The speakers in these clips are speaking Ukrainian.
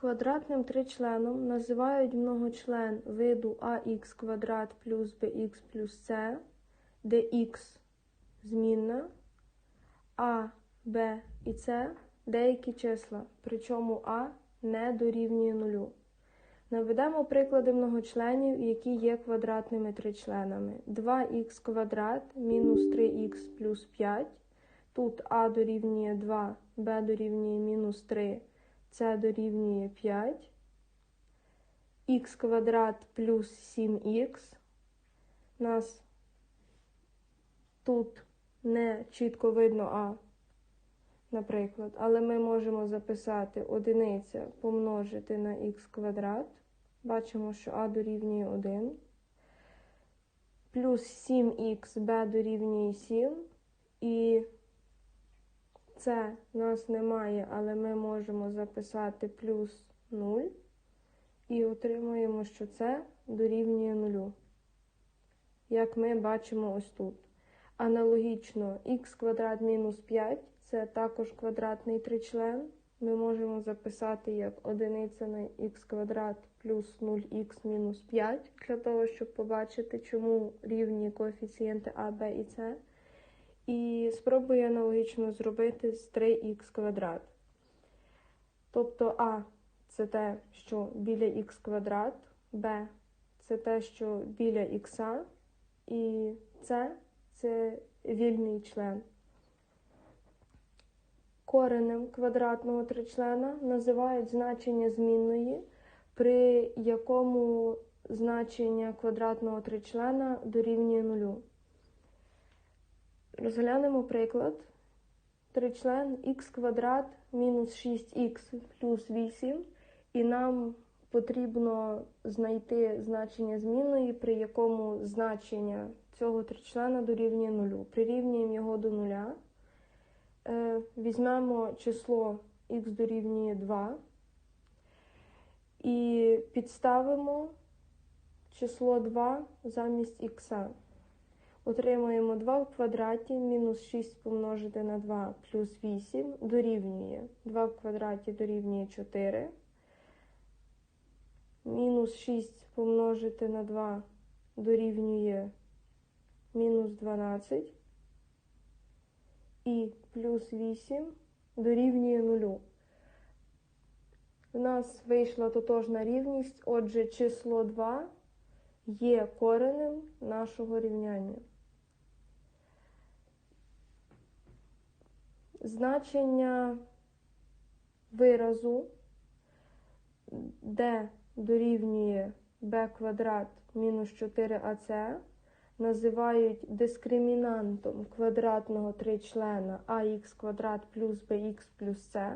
Квадратним тричленом називають многочлен виду ax квадрат плюс bx плюс c, де x змінна, а, b і c деякі числа, причому а не дорівнює нулю. Наведемо приклади многочленів, які є квадратними тричленами. 2х квадрат мінус 3х плюс 5. Тут а дорівнює 2, b дорівнює мінус 3, c дорівнює 5. х квадрат плюс 7х. Нас тут не чітко видно а, наприклад, але ми можемо записати одиниця помножити на х квадрат. Бачимо, що а дорівнює 1. Плюс 7х b дорівнює 7. І це нас немає, але ми можемо записати плюс 0. І отримуємо, що це дорівнює 0. Як ми бачимо ось тут. Аналогічно х квадрат мінус 5 це також квадратний тричлен. Ми можемо записати як одиниця на х квадрат плюс 0х мінус 5, для того, щоб побачити, чому рівні коефіцієнти а, б і с. І спробую аналогічно зробити з 3х квадрат. Тобто А це те, що біля х квадрат, Б це те, що біля х, і С це вільний член. Коренем квадратного тричлена називають значення змінної, при якому значення квадратного тричлена дорівнює нулю. Розглянемо приклад. Тричлен х квадрат мінус 6х плюс 8, і нам потрібно знайти значення змінної, при якому значення цього тричлена дорівнює нулю. Прирівнюємо його до нуля. Е, візьмемо число х дорівнює 2 і підставимо число 2 замість х. Отримуємо 2 в квадраті, мінус 6 помножити на 2 плюс 8 дорівнює 2 в квадраті дорівнює 4. Мінус 6 помножити на 2 дорівнює мінус 12 і плюс 8 дорівнює 0. У нас вийшла тотожна рівність, отже, число 2 є коренем нашого рівняння. Значення виразу, d дорівнює b квадрат мінус 4ac називають дискримінантом квадратного тричлена ax квадрат плюс bx плюс c.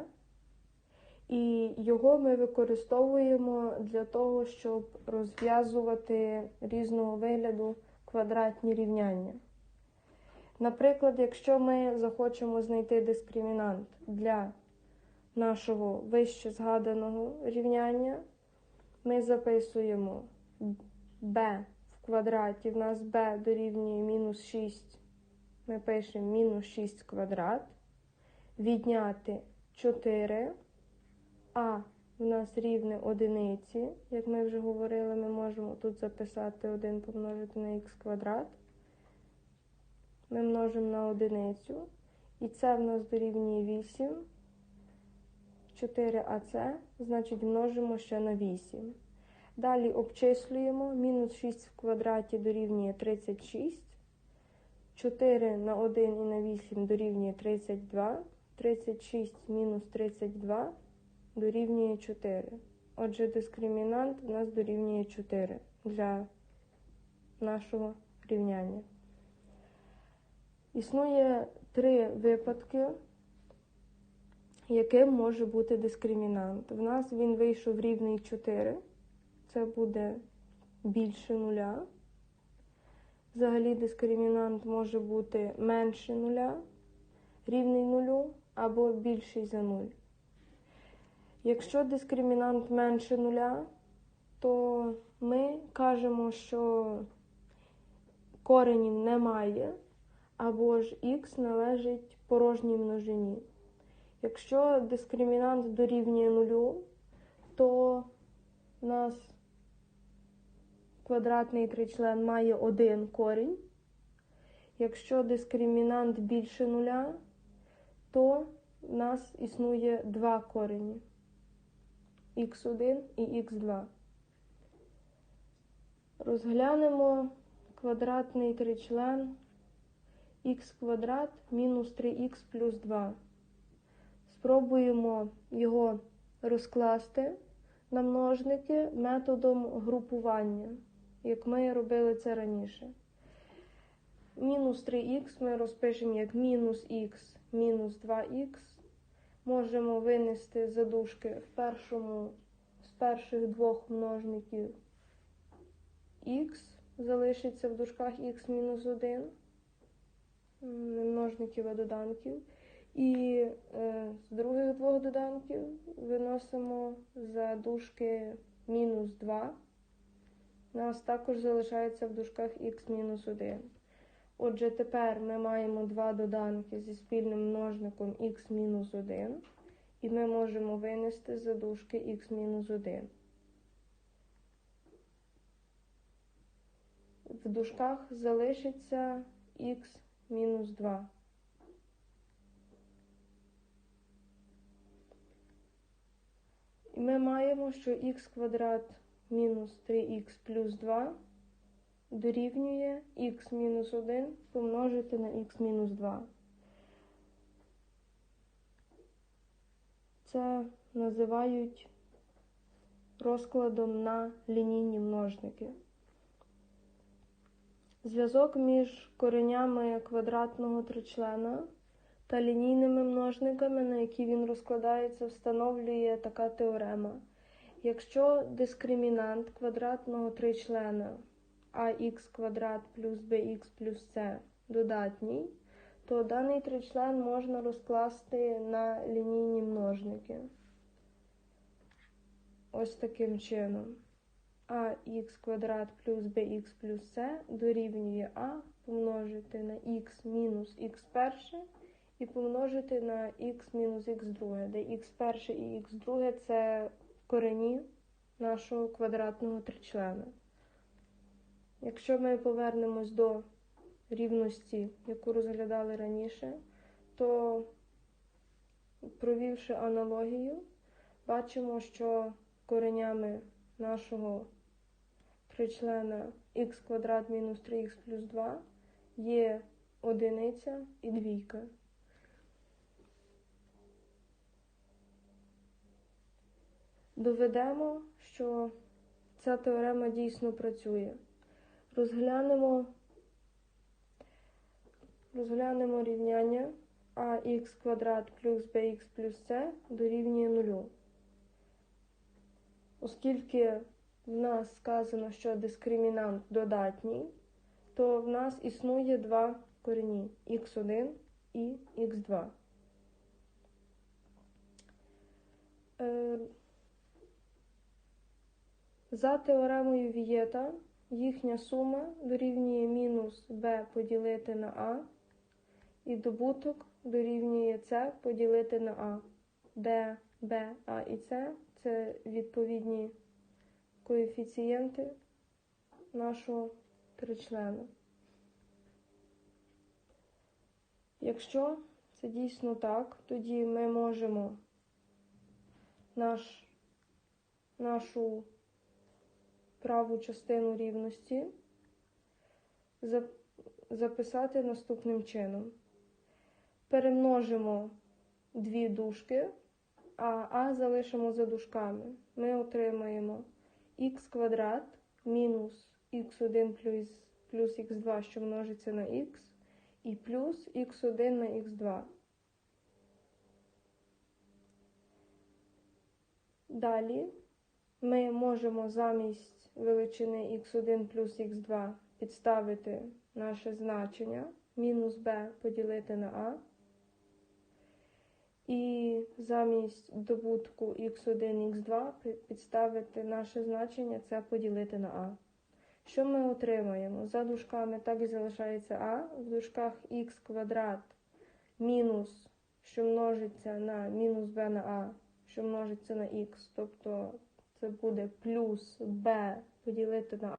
І його ми використовуємо для того, щоб розв'язувати різного вигляду квадратні рівняння. Наприклад, якщо ми захочемо знайти дискримінант для нашого вище згаданого рівняння, ми записуємо b в квадраті, в нас b дорівнює мінус 6, ми пишемо мінус 6 квадрат, відняти 4, а в нас рівне одиниці, як ми вже говорили, ми можемо тут записати 1 помножити на х квадрат. Ми множимо на одиницю, і це в нас дорівнює 8. 4АЦ, значить множимо ще на 8. Далі обчислюємо. Мінус 6 в квадраті дорівнює 36. 4 на 1 і на 8 дорівнює 32. 36 мінус 32 дорівнює 4. Отже, дискримінант у нас дорівнює 4 для нашого рівняння. Існує три випадки, яким може бути дискримінант. В нас він вийшов рівний 4, це буде більше нуля. Взагалі дискримінант може бути менше нуля, рівний нулю або більший за нуль. Якщо дискримінант менше нуля, то ми кажемо, що коренів немає, або ж х належить порожній множині. Якщо дискримінант дорівнює нулю, то у нас квадратний тричлен має один корінь. Якщо дискримінант більше нуля, то у нас існує два корені х1 і х2. Розглянемо квадратний тричлен х квадрат мінус 3х плюс 2. Спробуємо його розкласти на множники методом групування, як ми робили це раніше. Мінус 3х ми розпишемо як мінус х мінус 2х. Можемо винести задушки в першому з перших двох множників х, залишиться в дужках х мінус 1, не множників, а доданків. І е, з других двох доданків виносимо за дужки мінус 2. У нас також залишається в дужках х мінус 1. Отже, тепер ми маємо два доданки зі спільним множником х-1, і ми можемо винести за дужки х-1. В дужках залишиться х-2. І ми маємо, що х квадрат мінус 3х плюс 2 дорівнює х мінус 1 помножити на х мінус 2. Це називають розкладом на лінійні множники. Зв'язок між коренями квадратного тричлена та лінійними множниками, на які він розкладається, встановлює така теорема. Якщо дискримінант квадратного тричлена ax квадрат плюс bx плюс c додатній, то даний тричлен можна розкласти на лінійні множники. Ось таким чином. Ax квадрат плюс bx плюс c дорівнює a помножити на x мінус х перше і помножити на х мінус х друге, де х перше і х друге це корені нашого квадратного тричлена. Якщо ми повернемось до рівності, яку розглядали раніше, то, провівши аналогію, бачимо, що коренями нашого тричлена х квадрат мінус 3х плюс 2 є одиниця і двійка. Доведемо, що ця теорема дійсно працює. Розглянемо, розглянемо рівняння ax квадрат плюс bx плюс c дорівнює нулю. Оскільки в нас сказано, що дискримінант додатній, то в нас існує два корені x1 і x2. Е, за теоремою Вієта їхня сума дорівнює мінус b поділити на a, і добуток дорівнює c поділити на a, де b, a і c це відповідні коефіцієнти нашого тричлена. Якщо це дійсно так, тоді ми можемо наш, нашу праву частину рівності записати наступним чином. Перемножимо дві дужки, а а залишимо за дужками. Ми отримаємо х квадрат мінус х1 плюс, плюс х2, що множиться на х, і плюс х1 на х2. Далі ми можемо замість величини x1 плюс х2 підставити наше значення мінус b поділити на a. І замість добутку x1, x2 підставити наше значення це поділити на a. Що ми отримаємо? За дужками так і залишається а, в дужках х квадрат мінус, що множиться на мінус b на а, що множиться на х. Тобто це буде плюс b поділити на